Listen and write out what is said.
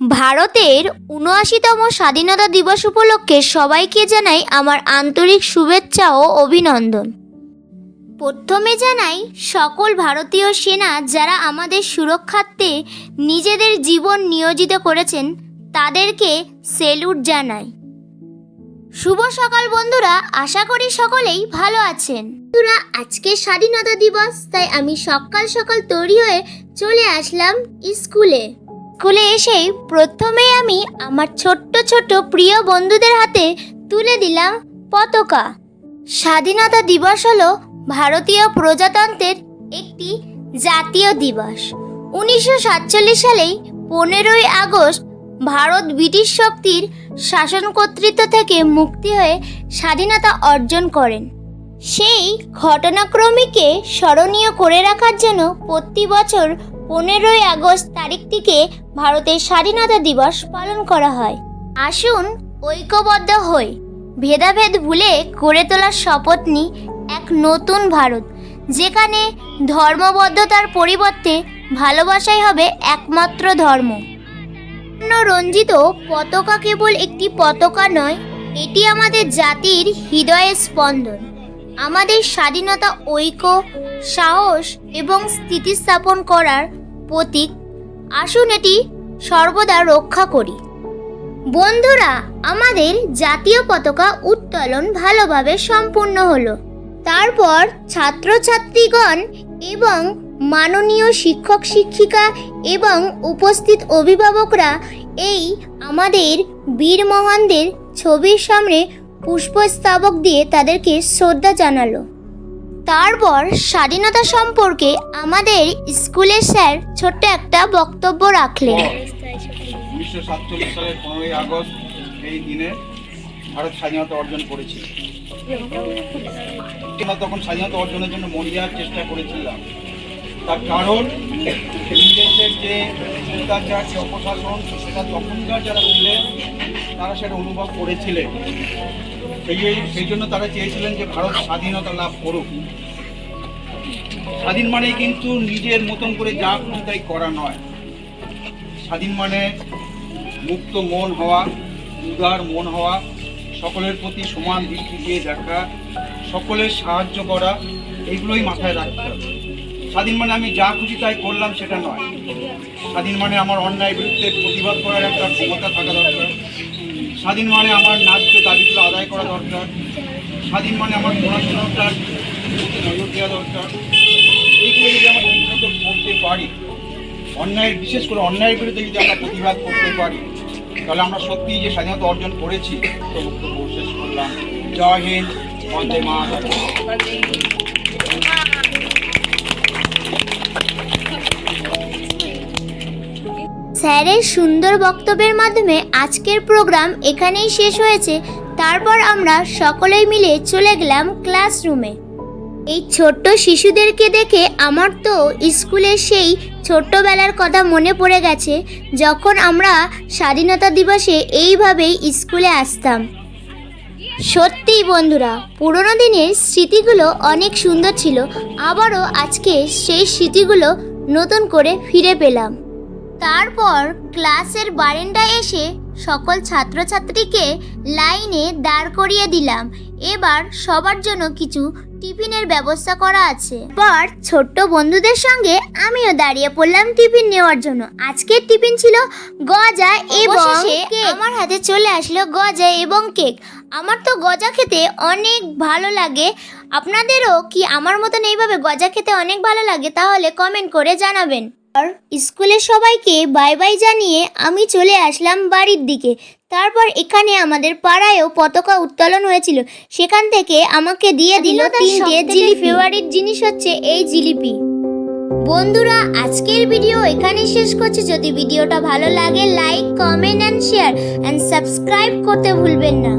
ভারতের উনআশিতম স্বাধীনতা দিবস উপলক্ষে সবাইকে জানাই আমার আন্তরিক শুভেচ্ছা ও অভিনন্দন। প্রথমে জানাই সকল ভারতীয় সেনা যারা আমাদের সুরক্ষার্থে নিজেদের জীবন নিয়োজিত করেছেন, তাদেরকে সেলুট জানাই। শুভ সকাল বন্ধুরা, আশা করি সকলেই ভালো আছেন। বন্ধুরা, আজকে স্বাধীনতা দিবস, তাই আমি সকাল সকাল তৈরি হয়ে চলে আসলাম স্কুলে। স্কুলে এসেই প্রথমেই আমি আমার ছোট্ট ছোট্ট প্রিয় বন্ধুদের হাতে তুলে দিলাম পতাকা। স্বাধীনতা দিবস হলো ভারতীয় প্রজাতন্ত্রের একটি জাতীয় দিবস। উনিশশো সাতচল্লিশ সালেই পনেরোই আগস্ট ভারত ব্রিটিশ শক্তির শাসন কর্তৃত্ব থেকে মুক্তি হয়ে স্বাধীনতা অর্জন করেন। সেই ঘটনাক্রমিকে স্মরণীয় করে রাখার জন্য প্রতি বছর পনেরোই আগস্ট তারিখটিকে ভারতের স্বাধীনতা দিবস পালন করা হয়। আসুন ঐক্যবদ্ধ হই। ভেদাভেদ ভুলে গড়ে তোলার শপথ নিই এক নতুন ভারত, যেখানে ধর্মবদ্ধতার পরিবর্তে ভালোবাসাই হবে একমাত্র ধর্ম। রঞ্জিত পতাকা কেবল একটি পতাকা নয়, এটি আমাদের জাতির হৃদয়ের স্পন্দন। আমাদের স্বাধীনতা, ঐক্য, সাহস এবং স্থিতিস্থাপন করার প্রতীক। আসুন এটি সর্বদা রক্ষা করি। বন্ধুরা, আমাদের জাতীয় পতাকা উত্তোলন ভালোভাবে সম্পূর্ণ হলো। তারপর ছাত্রছাত্রীগণ এবং মাননীয় শিক্ষক শিক্ষিকা এবং উপস্থিত অভিভাবকরা এই আমাদের বীর মহানদের ছবির সামনে পুষ্পস্তবক দিয়ে তাদেরকে শ্রদ্ধা জানালো। তারপর স্বাধীনতা সম্পর্কে আমাদের স্কুলের স্যার ছোট্ট একটা বক্তব্য রাখলেন। উনিশশো সাতচল্লিশ সালের পনেরোই আগস্ট এই দিনে ভারত স্বাধীনতা অর্জন করেছিল। তখন স্বাধীনতা অর্জনের জন্য মরিয়ার চেষ্টা করেছিলাম। তার কারণ ইংরেজদের যে অত্যাচার, যে অপশাসন, সেটা তখনকার যারা ছিলেন তারা সেটা অনুভব করেছিলেন সেই সেই জন্য তারা চেয়েছিলেন যে ভারত স্বাধীনতা লাভ করুক। স্বাধীন মানে কিন্তু নিজের মতন করে যা খুশি তাই করা নয়। স্বাধীন মানে মুক্ত মন হওয়া, উদার মন হওয়া, সকলের প্রতি সমান দৃষ্টি দিয়ে দেখা, সকলের সাহায্য করা এইগুলোই মাথায় রাখতে হবে। স্বাধীন মানে আমি যা খুশি তাই করলাম সেটা নয়। স্বাধীন মানে আমার অন্যায় বিরুদ্ধে প্রতিবাদ করার একটা ক্ষমতা থাকা দরকার। স্বাধীন মানে আমার ন্যায্য দাবিগুলো আদায় করা দরকার। স্বাধীন মানে আমার পড়াশোনাটার প্রতি নজর দেওয়া দরকার। এইগুলো যদি আমরা ঠিকমতো করতে পারি, অন্যায়ের, বিশেষ করে অন্যায়ের বিরুদ্ধে যদি আমরা প্রতিবাদ করতে পারি, তাহলে আমরা সত্যিই যে স্বাধীনতা অর্জন করেছি তো বক্তব্য শেষ করলাম। জয় হিন্দ, বন্দে স্যারের সুন্দর বক্তব্যের মাধ্যমে আজকের প্রোগ্রাম এখানেই শেষ হয়েছে। তারপর আমরা সকলেই মিলে চলে গেলাম ক্লাসরুমে। এই ছোট্ট শিশুদেরকে দেখে আমার তো স্কুলের সেই ছোট্টবেলার কথা মনে পড়ে গেছে, যখন আমরা স্বাধীনতা দিবসে এইভাবেই স্কুলে আসতাম। সত্যিই বন্ধুরা, পুরোনো দিনের স্মৃতিগুলো অনেক সুন্দর ছিল, আবারও আজকে সেই স্মৃতিগুলো নতুন করে ফিরে পেলাম। তারপর ক্লাসের বারেন্দায় এসে সকল ছাত্রছাত্রীকে লাইনে দাঁড় করিয়ে দিলাম। এবার সবার জন্য কিছু টিফিনের ব্যবস্থা করা আছে। পর ছোট্ট বন্ধুদের সঙ্গে আমিও দাঁড়িয়ে পড়লাম টিফিন নেওয়ার জন্য। আজকের টিফিন ছিল গজা এবং আমার হাতে চলে আসলো গজা এবং কেক। আমার তো গজা খেতে অনেক ভালো লাগে। আপনাদেরও কি আমার মতন এইভাবে গজা খেতে অনেক ভালো লাগে? তাহলে কমেন্ট করে জানাবেন। আর স্কুলের সবাইকে বাই বাই জানিয়ে আমি চলে আসলাম বাড়ির দিকে। তারপর এখানে আমাদের পাড়ায়ও পতাকা উত্তোলন হয়েছিল। সেখান থেকে আমাকে দিয়ে দিল তিনটে জিলিপি। ফেভারিট জিনিস হচ্ছে এই জিলিপি। বন্ধুরা আজকের ভিডিও এখানে শেষ করছি। যদি ভিডিওটা ভালো লাগে like comment and share and subscribe করতে ভুলবেন না।